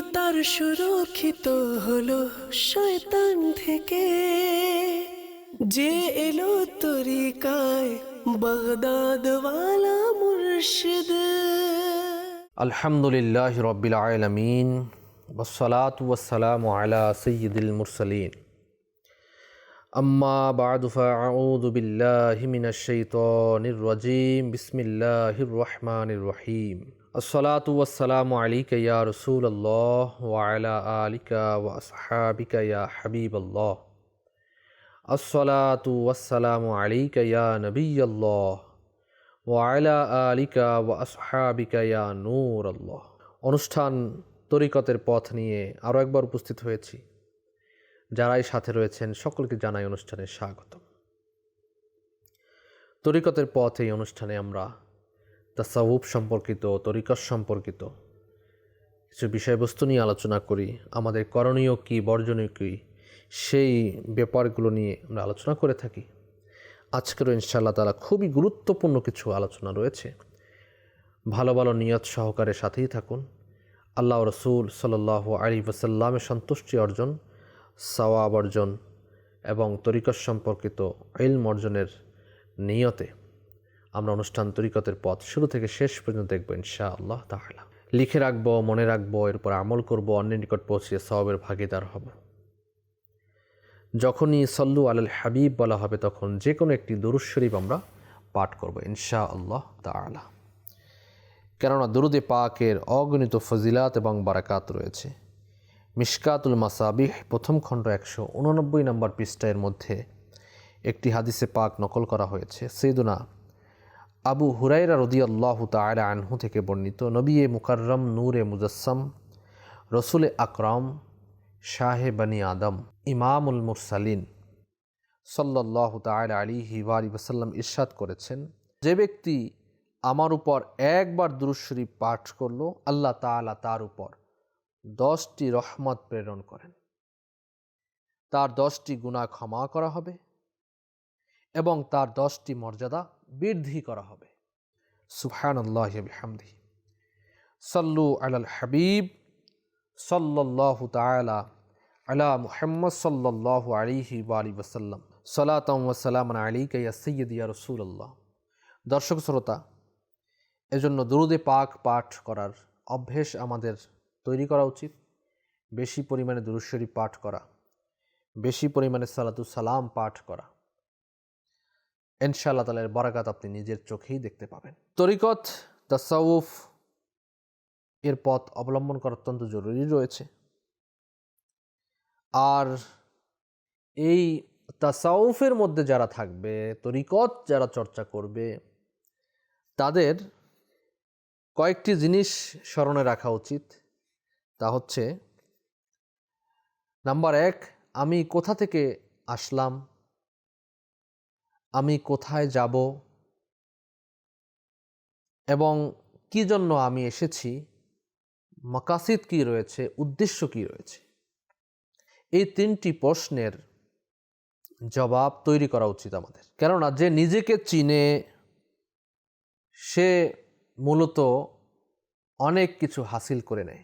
তার সুরক্ষিত হলো শয়তান থেকে যে এলো তরিকায় বাগদাদওয়ালা মুর্শিদ আলহামদুলিল্লাহ রব্বিল আলমিন ওসলাত ওসালাম আলা সৈয়দুল মুরসলিন আম্মা বাদ ফাউযু বিল্লাহি মিনাশ শাইতানির রাজিম বিসমিল্লাহির রহমানির রহিম الصلاة আসসালাতাম আলিকা রসুল আল্লাহ আলিকা হাবিব আল্লাহ আসসালাতু ওয়াসালামু আলিকা ইয়া আলিকা ওয়াসহাবিকা নূর আল্লাহ অনুষ্ঠান তরিকতের পথ নিয়ে আরও একবার উপস্থিত হয়েছি। যারাই সাথে রয়েছেন, সকলকে জানাই অনুষ্ঠানে স্বাগত তরিকতের পথ এই অনুষ্ঠানে আমরা তাসাউফ সম্পর্কিত তরিকত সম্পর্কিত কিছু বিষয়বস্তু নিয়ে আলোচনা করি, আমাদের করণীয় কী, বর্জনীয় কী, সেই ব্যাপারগুলো নিয়ে আমরা আলোচনা করে থাকি। আজকেরও ইনশাআল্লাহ তালা খুবই গুরুত্বপূর্ণ কিছু আলোচনা রয়েছে। ভালো ভালো নিয়ত সহকারে সাথেই থাকুন। আল্লাহ রসুল সাল্লাহ আলী ওসাল্লামের সন্তুষ্টি অর্জন, সওয়াব অর্জন এবং তরিকত সম্পর্কিত ইলম অর্জনের নিয়তে আমরা অনুষ্ঠান তরিকতের পথ শুরু থেকে শেষ পর্যন্ত দেখব ইনশা আল্লাহ তাহলা লিখে রাখব, মনে রাখব, এরপর আমল করব, অন্যের নিকট পৌঁছিয়ে সবের ভাগিদার হব। যখনই সল্লু আল হাবিব বলা হবে তখন যে কোনো একটি দুরুজ শরীফ আমরা পাঠ করব ইনশা আল্লাহ তালা কেননা দুরুদে পাকের অগণিত ফজিলাত এবং বারাকাত রয়েছে। মিশকাতুল মাসাবিহ প্রথম খণ্ড একশো উননব্বই নম্বর পৃষ্ঠায়ের মধ্যে একটি হাদিসে পাক নকল করা হয়েছে। সেদুনা আবু হুরাইরা রদিয়াল্লাহ তায়রা আনহু থেকে বর্ণিত নবিয়ে মুকাররম, নূরে মুজাসম রসুল আকরম, শাহে বনি আদম, ইমামুল মুরসালিন সাল্লাহ তাল আলী হিবারি ওসাল্লাম ইরশাদ করেছেন, যে ব্যক্তি আমার উপর একবার দুরুশরী পাঠ করল, আল্লাহ তালা তার উপর দশটি রহমত প্রেরণ করেন। তার দশটি গুণা ক্ষমা করা হবে এবং তার দশটি মর্যাদা বৃদ্ধি করা হবে। সুফহান আল্লাহ হামদি সাল্লু আলাল হাবিব সাল্লাহ তালা আলা মুহাম্মদ সাল্লাহ আলিহি আলী ওসাল্লাম সালাতম আলী কাইয়া সৈয়দ ইয়া রসুল্লাহ দর্শক শ্রোতা, এজন্য দুরুদে পাক পাঠ করার অভ্যেস আমাদের তৈরি করা উচিত। বেশি পরিমাণে দুরুশ্বরী পাঠ করা, বেশি পরিমাণে সালাতু সালাম পাঠ করা ইনশাআল্লাহ তালের বরাকাত আপনি নিজের চোখেই দেখতে পাবেন। তরিকত, তাসাউফ এর পথ অবলম্বন করা অত্যন্ত জরুরি রয়েছে। আর এই তাসাউফের মধ্যে যারা থাকবে, তরিকত যারা চর্চা করবে, তাদের কয়েকটি জিনিস স্মরণে রাখা উচিত। তা হচ্ছে, নাম্বার এক, আমি কোথা থেকে আসলাম? আমি কোথায় যাব? এবং কি জন্য আমি এসেছি? মাকাসিদ কি রয়েছে? উদ্দেশ্য কি রয়েছে? এই তিনটি প্রশ্নের জবাব তৈরি করা উচিত আমাদের। কেননা, যে নিজেকে চিনে সে মূলত অনেক কিছু হাসিল করে নেয়।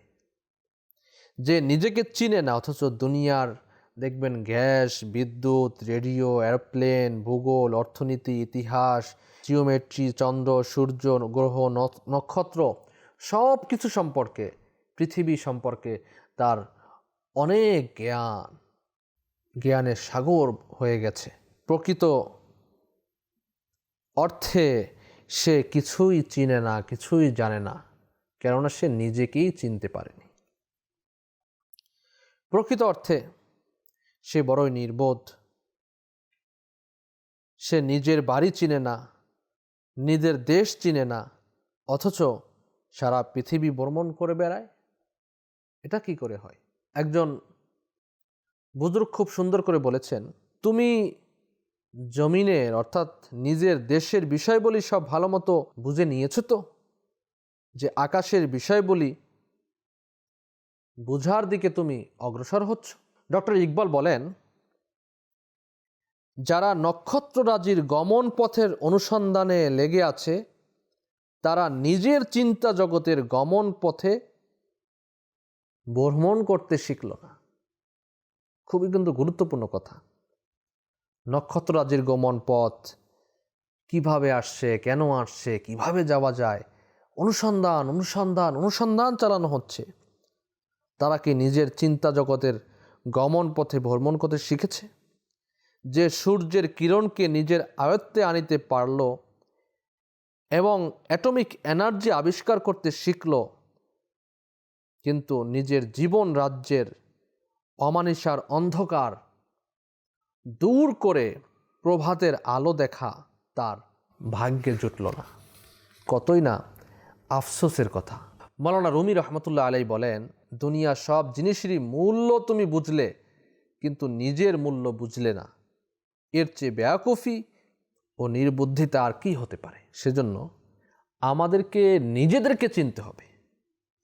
যে নিজেকে চিনে না, অথচ দুনিয়ার দেখবেন গ্যাস, বিদ্যুৎ, রেডিও এরোপ্লেন ভূগোল, অর্থনীতি, ইতিহাস, জিওমেট্রি, চন্দ্র, সূর্য, গ্রহ নক্ষত্র সব কিছু সম্পর্কে, পৃথিবী সম্পর্কে তার অনেক জ্ঞান, জ্ঞানের সাগর হয়ে গেছে। প্রকৃত অর্থে সে কিছুই চিনে না, কিছুই জানে না, কেননা সে নিজেকেই চিনতে পারেনি। প্রকৃত অর্থে সে বড়ই নির্বোধ। সে নিজের বাড়ি চিনে না, নিজের দেশ চিনে না, অথচ সারা পৃথিবী ভ্রমণ করে বেড়ায়। এটা কি করে হয়? একজন বুজুর্গ খুব সুন্দর করে বলেছেন, তুমি জমিনের অর্থাৎ নিজের দেশের বিষয়বলি সব ভালো মতো বুঝে নিয়েছো তো? যে আকাশের বিষয়বলি বুঝার দিকে তুমি অগ্রসর হচ্ছ? ডক্টর ইকবাল বলেন, যারা নক্ষত্ররাজির গমন পথের অনুসন্ধানে লেগে আছে, তারা নিজের চিন্তা জগতের গমন পথে ভ্রমণ করতে শিখল না। খুবই কিন্তু গুরুত্বপূর্ণ কথা। নক্ষত্ররাজির গমন পথ কীভাবে আসছে, কেন আসছে, কীভাবে যাওয়া যায়, অনুসন্ধান অনুসন্ধান অনুসন্ধান চালানো হচ্ছে, তারা কি নিজের চিন্তা জগতের গমন পথে ভ্রমণ করতে শিখেছে। যে সূর্যের কিরণকে নিজের আয়ত্তে আনিতে পারল এবং অ্যাটমিক এনার্জি আবিষ্কার করতে শিখল, কিন্তু নিজের জীবন রাজ্যের অমানিসার অন্ধকার দূর করে প্রভাতের আলো দেখা তার ভাগ্যে জুটল না। কতই না আফসোসের কথা। মৌলানা রুমি রহমতুল্লাহ আলাই বলেন দুনিয়া সব জিনিসেরই মূল্য তুমি বুঝলে, কিন্তু নিজের মূল্য বুঝলে না। এর চেয়ে বেয়াকফি ও নির্বুদ্ধিতা আর কি হতে পারে? সেজন্য আমাদেরকে, নিজেদেরকে চিনতে হবে।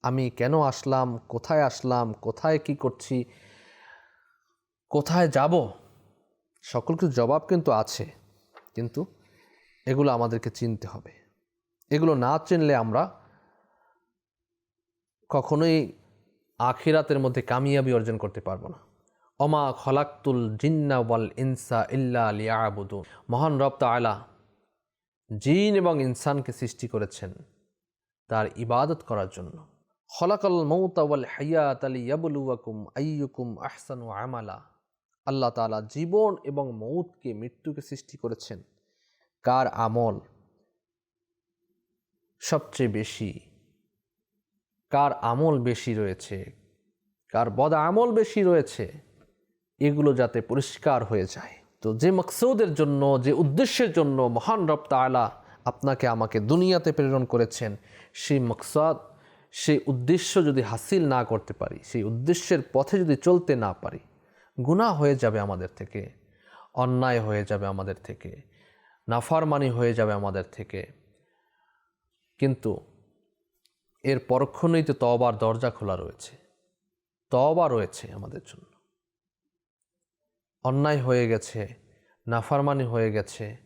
আমি কেন আসলাম, কোথায় আসলাম, কোথায় কি করছি, কোথায় যাব? সকল কিছু জবাব কিন্তু আছে, কিন্তু এগুলো আমাদেরকে চিনতে হবে। এগুলো না চিনলে আমরা কখনোই আখিরাতের মধ্যে কামিয়াবি অর্জন করতে পারব না। অমা খলাক্তুল জিন্না ওয়াল ইনসা ইল্লা লিয়াবুদু মহান রব তাআলা জিন এবং ইনসানকে সৃষ্টি করেছেন তার ইবাদত করার জন্য। খলাকাল মৌতা ওয়াল হায়াত আলী ইয়াবুলুয়াকুম আইয়ুকুম আহসানু আমালা। আল্লাহ তাআলা জীবন এবং মৌতকে মৃত্যুকে সৃষ্টি করেছেন। কার আমল সবচেয়ে বেশি কার আমল বেশি রয়েছে, কার বদ আমল বেশি রয়েছে, এগুলো যাতে পরিষ্কার হয়ে যায়। তো যে মকসুদের জন্য, যে উদ্দেশ্যের জন্য মহান রব আপনাকে আমাকে দুনিয়াতে প্রেরণ করেছেন, সেই মকসদ, সেই উদ্দেশ্য যদি হাসিল না করতে পারি, সেই উদ্দেশ্যের পথে যদি চলতে না পারি, গুনাহ হয়ে যাবে আমাদের থেকে, অন্যায় হয়ে যাবে আমাদের থেকে, নাফারমানি হয়ে যাবে আমাদের থেকে। কিন্তু এর পরক্ষণেই তো তবার দরজা খোলা রয়েছে। তবা রয়েছে আমাদের জন্য। অন্যায় হয়ে গেছে, নাফারমানি হয়ে গেছে,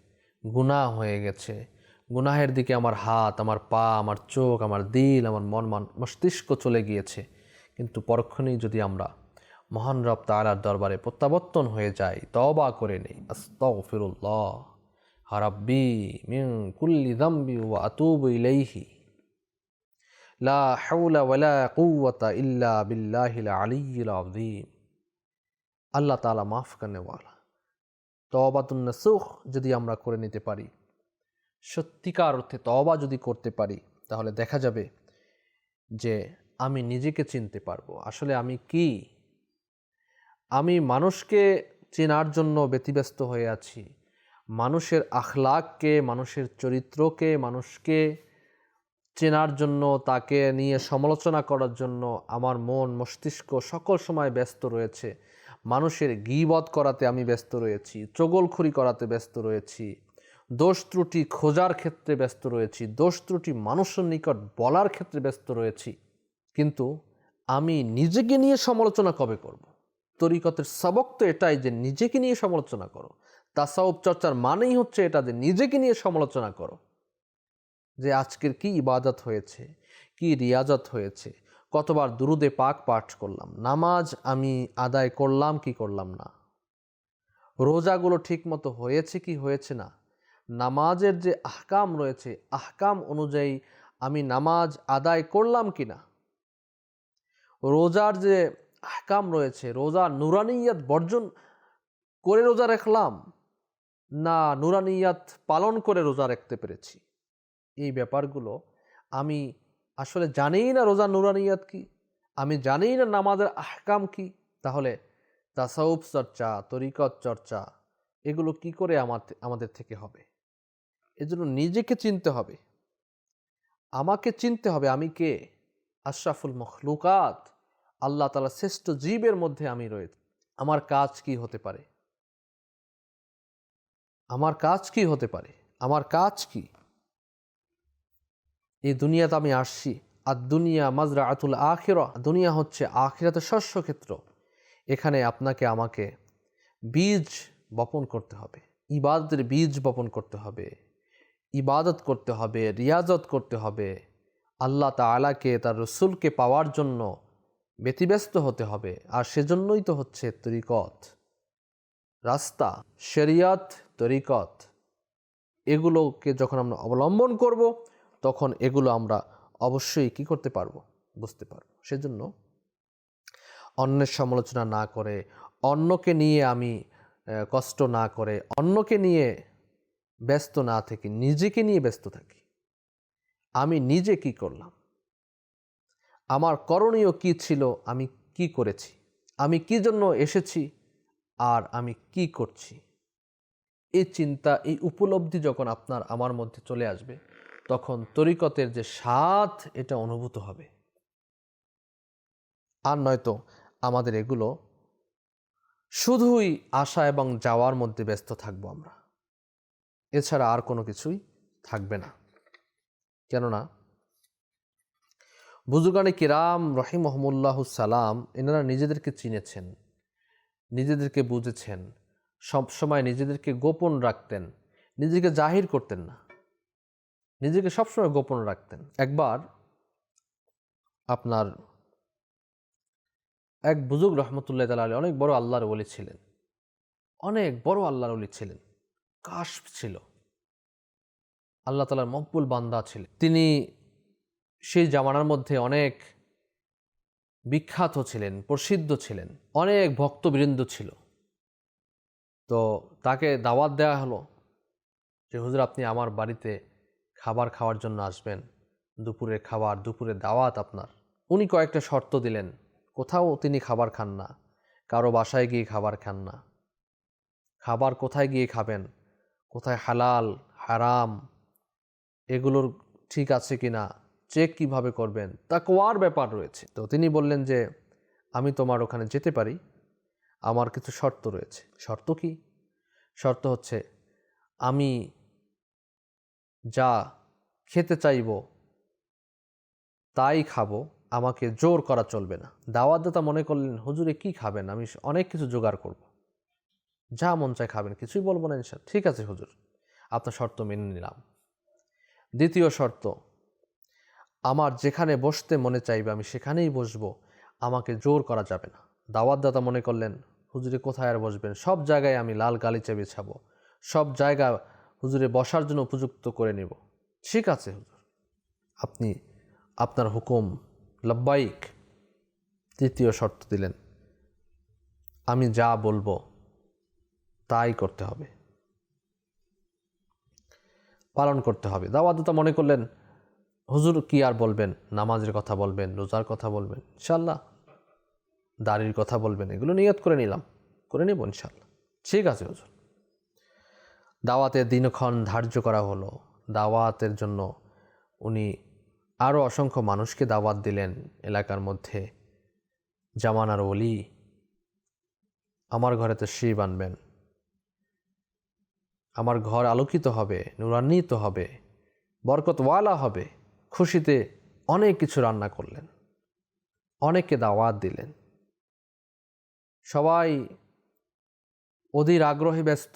গুনাহ হয়ে গেছে। গুনাহের দিকে আমার হাত, আমার পা, আমার চোখ, আমার দিল, আমার মন, মান, মস্তিষ্ক চলে গিয়েছে। কিন্তু পরক্ষণেই যদি আমরা মহান রব তালার দরবারে প্রত্যাবর্তন হয়ে যাই তবা করে নেই। আস্তাগফিরুল্লাহ। হারাব্বি মিন কুল্লি দাম্বি ওয়া আতুবু ইলাইহি। লা হাওলা ওয়ালা কুওয়াতা ইল্লা বিল্লাহিল আলিয়্যিল আযীম। আল্লাহ তাআলা মাফ করনেওয়ালা তওবাতুন নাসুখ যদি আমরা করে নিতে পারি, সত্যিকার অর্থে তওবা যদি করতে পারি, তাহলে দেখা যাবে যে আমি নিজেকে চিনতে পারব। আসলে আমি কি? আমি মানুষকে চেনার জন্য ব্যতিব্যস্ত হয়ে আছি। মানুষের আখলাককে, মানুষের চরিত্রকে, মানুষকে চেনার জন্য, তাকে নিয়ে সমালোচনা করার জন্য আমার মন, মস্তিষ্ক সকল সময় ব্যস্ত রয়েছে। মানুষের গিবদ করাতে আমি ব্যস্ত রয়েছি চগলখুরি করাতে ব্যস্ত রয়েছি। দোষ ত্রুটি খোঁজার ক্ষেত্রে ব্যস্ত রয়েছি, দোষ ত্রুটি মানুষের নিকট বলার ক্ষেত্রে ব্যস্ত রয়েছি। কিন্তু আমি নিজেকে নিয়ে সমালোচনা কবে করব। তরিকতের সবক তো এটাই যে নিজেকে নিয়ে সমালোচনা করো। তাসাউব চর্চার মানেই হচ্ছে এটা যে নিজেকে নিয়ে সমালোচনা করো। যে আজকের কি ইবাদত হয়েছে, কি রিয়াজত হয়েছে, কতবার দুরুদে পাক পাঠ করলাম, নামাজ আমি আদায় করলাম কি করলাম না? রোজাগুলো ঠিক মতো হয়েছে কি হয়েছে না? নামাজের যে আহকাম রয়েছে, আহকাম অনুযায়ী আমি নামাজ আদায় করলাম কি না? রোজার যে আহকাম রয়েছে, রোজা নুরানিয়াত বর্জন করে রোজা রাখলাম? না, নুরানিয়াত পালন করে রোজা রাখতে পেরেছি। এই ব্যাপারগুলো আমি আসলে জানিই না রোজা নুরানিয়াত কি? আমি জানিই না নামাজের আহকাম কি? তাহলে তাসাউফ চর্চা, তরিকত চর্চা, এগুলো কি করে আমার আমাদের থেকে হবে? এজন্য নিজেকে চিনতে হবে। আমাকে চিনতে হবে আমি কে? আশরাফুল মখলুকাত, আল্লাহ তালা শ্রেষ্ঠ জীবের মধ্যে আমি রয়েছি আমার কাজ কি হতে পারে? আমার কাজ কি হতে পারে? আমার কাজ কি? এই দুনিয়াতে আমি আসছি। আর দুনিয়া মাজরা আতুল আখিরা, দুনিয়া হচ্ছে আখিরাতে শস্য ক্ষেত্র এখানে আপনাকে আমাকে বীজ বপন করতে হবে, ইবাদতের বীজ বপন করতে হবে, ইবাদত করতে হবে, রিয়াজত করতে হবে। আল্লাহ তালাকে তার রসুলকে পাওয়ার জন্য ব্যতিব্যস্ত হতে হবে। আর সেজন্যই তো হচ্ছে তরিকত। রাস্তা, শরিয়াত, তরিকত। এগুলোকে যখন আমরা অবলম্বন করব তখন এগুলো আমরা অবশ্যই কি করতে পারব? বুঝতে পারব। সেজন্য অন্যের সমালোচনা না করে, অন্যকে নিয়ে আমি কষ্ট না করে, অন্যকে নিয়ে ব্যস্ত না থেকে, নিজেকে নিয়ে ব্যস্ত থাকি। আমি নিজে কি করলাম? আমার করণীয় কি ছিল? আমি কি করেছি? আমি কি জন্য এসেছি? আর আমি কি করছি? এই চিন্তা, এই উপলব্ধি যখন আপনার, আমার মধ্যে চলে আসবে তখন তরিকতের যে স্বাদ, এটা অনুভূত হবে। আর নয়তো আমাদের এগুলো শুধুই আসা এবং যাওয়ার মধ্যে ব্যস্ত থাকব আমরা। এছাড়া আর কোনো কিছুই থাকবে না। কেননা বুজুগানে কিরাম রহিম মহমুল্লাহ সালাম এনারা নিজেদেরকে চিনেছেন, নিজেদেরকে বুঝেছেন, সবসময় নিজেদেরকে গোপন রাখতেন, নিজেকে জাহির করতেন না। নিজেকে সবসময় গোপন রাখতেন। একবার আপনার এক বুজুগ রহমতুল্লাহ তালা আলী অনেক বড় আল্লাহর ওলি ছিলেন। অনেক বড় আল্লাহর ওলি ছিলেন। কাশ ছিল। আল্লাহ তালার মকবুল বান্দা ছিলেন। তিনি সেই জামানার মধ্যে অনেক বিখ্যাত ছিলেন, প্রসিদ্ধ ছিলেন, অনেক ভক্তবৃন্দ ছিল। তো তাকে দাওয়াত দেওয়া হলো যে, হুজুর, আপনি আমার বাড়িতে খাবার খাওয়ার জন্য আসবেন। দুপুরে খাবার, দুপুরে দাওয়াত আপনার। উনি কয়েকটা শর্ত দিলেন। কোথাও তিনি খাবার খান না। কারও বাসায় গিয়ে খাবার খান না। খাবার কোথায় গিয়ে খাবেন? কোথায় হালাল, হারাম? এগুলোর ঠিক আছে কি না চেক কীভাবে করবেন? তা কোয়ার ব্যাপার রয়েছে। তো তিনি বললেন যে, আমি তোমার ওখানে যেতে পারি। আমার কিছু শর্ত রয়েছে। শর্ত কি? শর্ত হচ্ছে, আমি যা খেতে চাইব, তাই খাব, আমাকে জোর করা চলবে না। দাওয়াতদাতা মনে করলেন, হুজুরে কি খাবেন? আমি অনেক কিছু জোগাড় করব। যা মন চায় খাবেন, কিছুই বলব না ইনশা ঠিক আছে হুজুর, আপনার শর্ত মেনে নিলাম। দ্বিতীয় শর্ত, আমার যেখানে বসতে মনে চাইবে, আমি সেখানেই বসবো, আমাকে জোর করা যাবে না। দাওয়াতদাতা মনে করলেন, হুজুরে কোথায় আর বসবেন? সব জায়গায় আমি লাল গালিচা বিছাবো, সব জায়গা হুজুরে বসার জন্য উপযুক্ত করে নেব। ঠিক আছে, হুজুর। আপনি আপনার হুকুম লব্বাইক তৃতীয় শর্ত দিলেন। আমি যা বলব তাই করতে হবে। পালন করতে হবে। দাওয়াতদাতা মনে করলেন, হুজুর কি আর বলবেন? নামাজের কথা বলবেন, রোজার কথা বলবেন ইনশাল্লাহ দাড়ির কথা বলবেন, এগুলো নিয়ত করে নিলাম। করে নেব ইনশাল্লাহ ঠিক আছে, হুজুর। দাওয়াতের দিনক্ষণ ধার্য করা হলো। দাওয়াতের জন্য উনি আরও অসংখ্য মানুষকে দাওয়াত দিলেন এলাকার মধ্যে। জামানার ওলি আমার ঘরেতে শিব আনবেন। আমার ঘর আলোকিত হবে, নুরান্বিত হবে, বরকতওয়ালা হবে, খুশিতে অনেক কিছু রান্না করলেন, অনেককে দাওয়াত দিলেন। সবাই অধীর আগ্রহে ব্যস্ত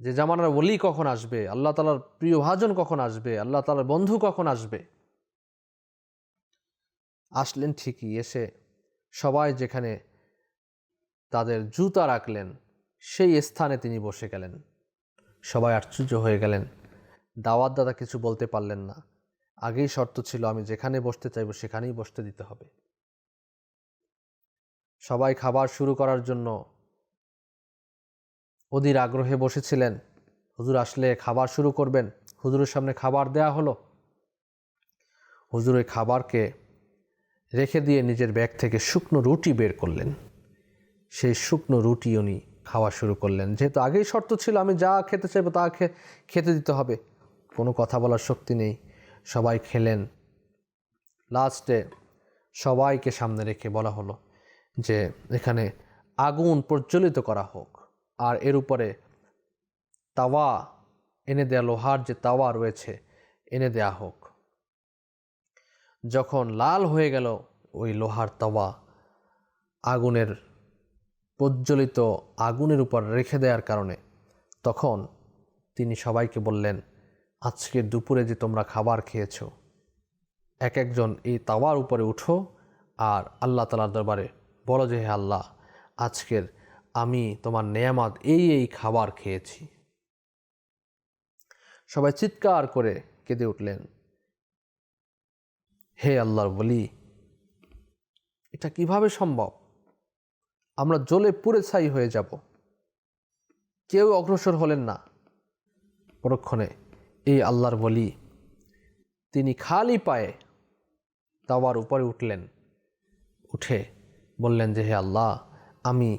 যে জামানার ওলি কখন আসবে? আল্লাহ তালার প্রিয় ভাজন কখন আসবে? আল্লাহ তালার বন্ধু কখন আসবে? আসলেন ঠিকই, এসে সবাই যেখানে তাদের জুতা রাখলেন, সেই স্থানে তিনি বসে গেলেন। সবাই আশ্চর্য হয়ে গেলেন। দাওয়াত দাদা কিছু বলতে পারলেন না। আগেই শর্ত ছিল, আমি যেখানে বসতে চাইব সেখানেই বসতে দিতে হবে। সবাই খাবার শুরু করার জন্য অধীর আগ্রহে বসেছিলেন। হুজুর আসলে খাবার শুরু করবেন। হুজুরের সামনে খাবার দেয়া হলো। হুজুর ওই খাবারকে রেখে দিয়ে নিজের ব্যাগ থেকে শুকনো রুটি বের করলেন। সেই শুকনো রুটি উনি খাওয়া শুরু করলেন। যেহেতু আগেই শর্ত ছিল, আমি যা খেতে চাইব তা খেতে দিতে হবে। কোনো কথা বলার শক্তি নেই। সবাই খেলেন। লাস্টে সবাইকে সামনে রেখে বলা হলো যে, এখানে আগুন প্রজ্বলিত করা হোক। আর এর উপরে তাওয়া এনে দেয়া, লোহার যে তাওয়া রয়েছে, এনে দেয়া হোক। যখন লাল হয়ে গেল, ওই লোহার তাওয়া আগুনের, প্রজ্বলিত আগুনের উপর রেখে দেওয়ার কারণে, তখন তিনি সবাইকে বললেন, আজকে দুপুরে যে তোমরা খাবার খেয়েছো, এক একজন এই তাওয়ার উপরে উঠো আর আল্লাহ তালার দরবারে বলো যে, হে আল্লাহ, আজকের আমি তোমার নেয়ামাত এই এই খাবার খেয়েছি। সবাই চিৎকার করে কেঁদে উঠলেন। হে আল্লাহর বলি এটা কীভাবে সম্ভব? আমরা জলে পুড়ে ছাই হয়ে যাব। কেউ অগ্রসর হলেন না। পরক্ষণে এই আল্লাহর বলি তিনি খালি পায়ে তাওয়ার উপরে উঠলেন। উঠে বললেন যে, হে আল্লাহ, আমি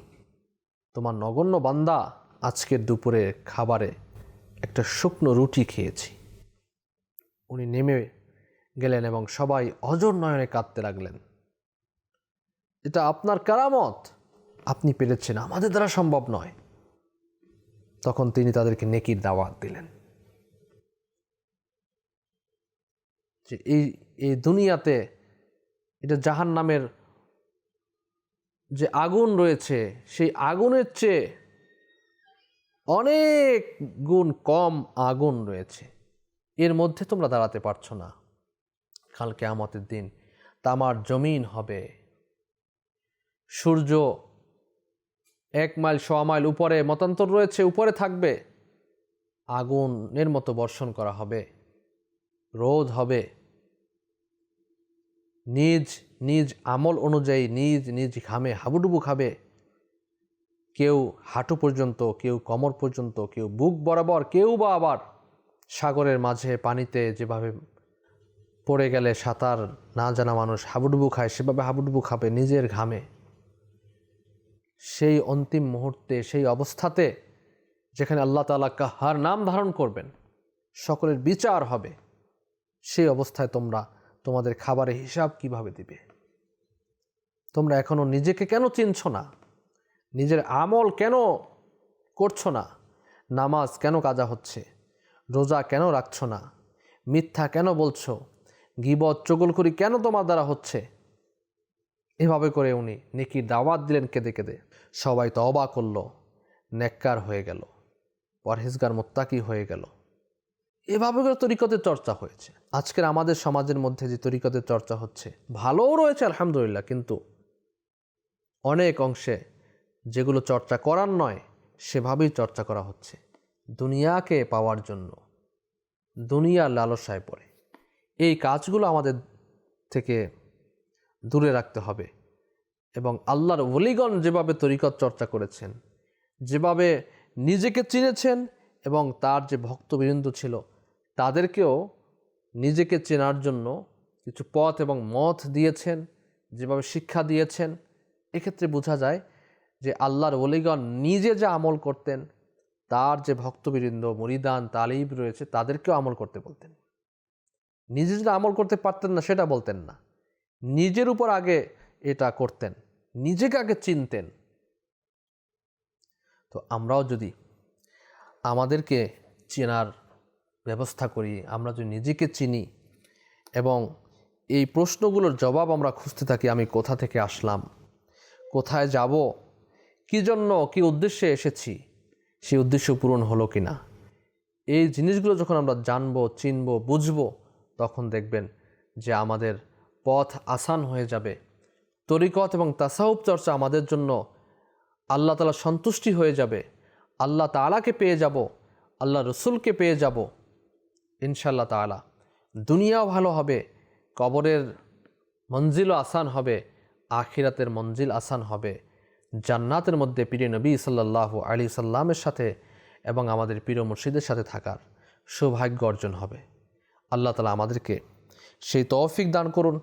তোমার নগণ্য বান্দা আজকের দুপুরে খাবারে একটা শুকনো রুটি খেয়েছি। উনি নেমে গেলেন এবং সবাই অজর নয়নে কাঁদতে লাগলেন। এটা আপনার কারামত? আপনি পেরেছেন, আমাদের দ্বারা সম্ভব নয়। তখন তিনি তাদেরকে নেকির দাওয়াত দিলেন। যে এই এই দুনিয়াতে এটা জাহান নামের যে আগুন রয়েছে, সেই আগুনের চেয়ে অনেক গুণ কম আগুন রয়েছে। এর মধ্যে তোমরা দাঁড়াতে পারছ না। কালকে আমাদের দিন তামার জমিন হবে। সূর্য এক মাইল সোয়া মাইল উপরে মতান্তর রয়েছে, উপরে থাকবে। আগুনের মতো বর্ষণ করা হবে। রোদ হবে। নিজ নিজ আমল অনুযায়ী, নিজ নিজ ঘামে হাবুডুবু খাবে। কেউ হাঁটু পর্যন্ত, কেউ কোমর পর্যন্ত, কেউ বুক বরাবর, কেউ বা আবার সাগরের মাঝে পানিতে যেভাবে পড়ে গেলে সাঁতার না জানা মানুষ হাবুডুবু খায়, সেভাবে হাবুডুবু খাবে নিজের ঘামে। সেই অন্তিম মুহূর্তে, সেই অবস্থাতে যেখানে আল্লাহ তালা কাহার নাম ধারণ করবেন, সকলের বিচার হবে, সেই অবস্থায় তোমরা তোমাদের খাবারের হিসাব কীভাবে দিবে? তোমরা এখনও নিজেকে কেন চিনছ না? নিজের আমল কেন করছ না? নামাজ কেন কাজা হচ্ছে? রোজা কেন রাখছো না? মিথ্যা কেন বলছো? গিবত, চগলখড়ি কেন তোমার দ্বারা হচ্ছে? এভাবে করে উনি নেকির দাওয়াত দিলেন কেঁদে কেঁদে। সবাই তো অবাক করল, নেককার হয়ে গেল, পরহেজগার মোত্তাকি হয়ে গেল। এভাবে করে তরিকতের চর্চা হয়েছে। আজকের আমাদের সমাজের মধ্যে যে তরিকতের চর্চা হচ্ছে, ভালোও রয়েছে আলহামদুলিল্লাহ, কিন্তু অনেক অংশে যেগুলো চর্চা করার নয়, সেভাবেই চর্চা করা হচ্ছে। দুনিয়াকে পাওয়ার জন্য দুনিয়ার লালসায় পড়ে। এই কাজগুলো আমাদের থেকে দূরে রাখতে হবে এবং আল্লাহর ওলিগণ যেভাবে তরিকত চর্চা করেছেন, যেভাবে নিজেকে চিনেছেন এবং তার যে ভক্তবৃন্দ ছিল তাদেরকেও নিজেকে চেনার জন্য কিছু পথ এবং মত দিয়েছেন, যেভাবে শিক্ষা দিয়েছেন। এক্ষেত্রে বোঝা যায় যে আল্লাহর অলিগণ নিজে যে আমল করতেন, তার যে ভক্তবৃন্দ, মরিদান, তালিব রয়েছে, তাদেরকেও আমল করতে বলতেন। নিজে যদি আমল করতে পারতেন না, সেটা বলতেন না। নিজের উপর আগে এটা করতেন, নিজেকে আগে চিনতেন। তো আমরাও যদি আমাদেরকে চেনার ব্যবস্থা করি, আমরা যদি নিজেকে চিনি এবং এই প্রশ্নগুলোর জবাব আমরা খুঁজতে থাকি, আমি কোথা থেকে আসলাম, কোথায় যাব, কী জন্য, কী উদ্দেশ্যে এসেছি, সেই উদ্দেশ্য পূরণ হলো কি না এই জিনিসগুলো যখন আমরা জানব, চিনব, বুঝব, তখন দেখবেন যে আমাদের পথ আসান হয়ে যাবে। তরিকত এবং তাসাউব চর্চা আমাদের জন্য আল্লাহ তালা সন্তুষ্টি হয়ে যাবে। আল্লাহ তালাকে পেয়ে যাব, আল্লাহ রসুলকে পেয়ে যাব ইনশাল্লাহ তালা দুনিয়াও ভালো হবে, কবরের মঞ্জিলও আসান হবে, আখিরাতের মঞ্জিল আসান হবে। জান্নাতের মধ্যে প্রিয় নবী সাল্লাহ আলী সাল্লামের সাথে এবং আমাদের প্রিয় মুর্শিদের সাথে থাকার সৌভাগ্য অর্জন হবে। আল্লাহ তালা আমাদেরকে সেই তৌফিক দান করুন।